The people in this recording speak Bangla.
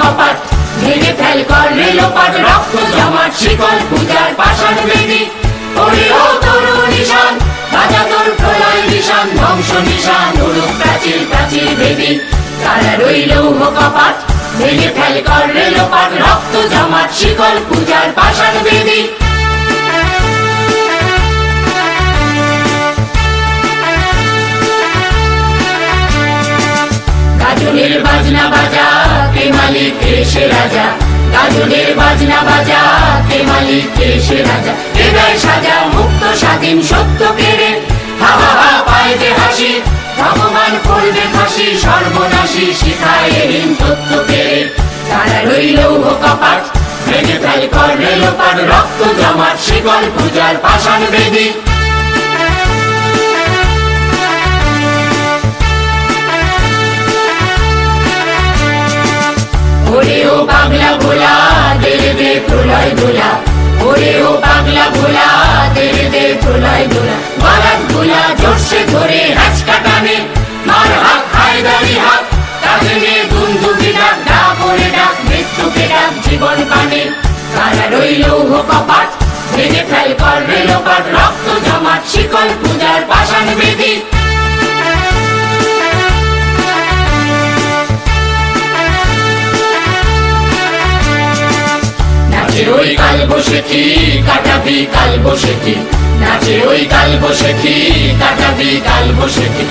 কপাট, ভেঙে ফেল কর রেলোপাট রক্ত জমাট, শিকল পূজার পাষাণ বেদি। ওরে তরু নিশান বাজা তোর প্রলয় নিশান, ধ্বংস নিশান উড়ুক প্রাচীর প্রাচীর বেদি। তারা রইল কপাট, ভেঙে ফেল কর রেলোপাট রক্ত জমাট, শিকল পূজার পাষাণ বেদি। গাজনের বাজনা বাজা কে মালিক, কে সে রাজা? গাজনের বাজনা বাজা, কে মালিক, কে রাজা? হৃদয় সাজা মুক্ত স্বাধীন সত্য কেড়ে। হা হা হা পায় হাসি, ভগবান করবে ফাঁসি, সর্বনাশী শিখায় ঋণ তত্ত্ব কেড়ে। তারা রইল কপাট, ভেঙে ফেল কর রেলোপাট রক্ত জমাট, শিকল পূজার পাষাণ বেদী। প্রলয় ওরে ও পাগলা ভোলা দেরে দে প্রলয় দোলা বারাত ভোলা, জোরসে ধরে হাঁচকা টানে মার হাত, হায়দারি হাত, কাঁধে নিয়ে দুন্দুকি ডাক ডাক ওরে ডাক মৃত্যুকে ডাক জীবন পানে তারা রইল কপাট ভেঙে ফেল, কর রেলোপাট রক্ত জমাট, শিকল পূজার পাষাণ বেদী। ওই কাল বসে কি, কাটাবি কাল বসে কি? নাচে ওই কাল বসে কি, কাটাবি কাল বসে কি?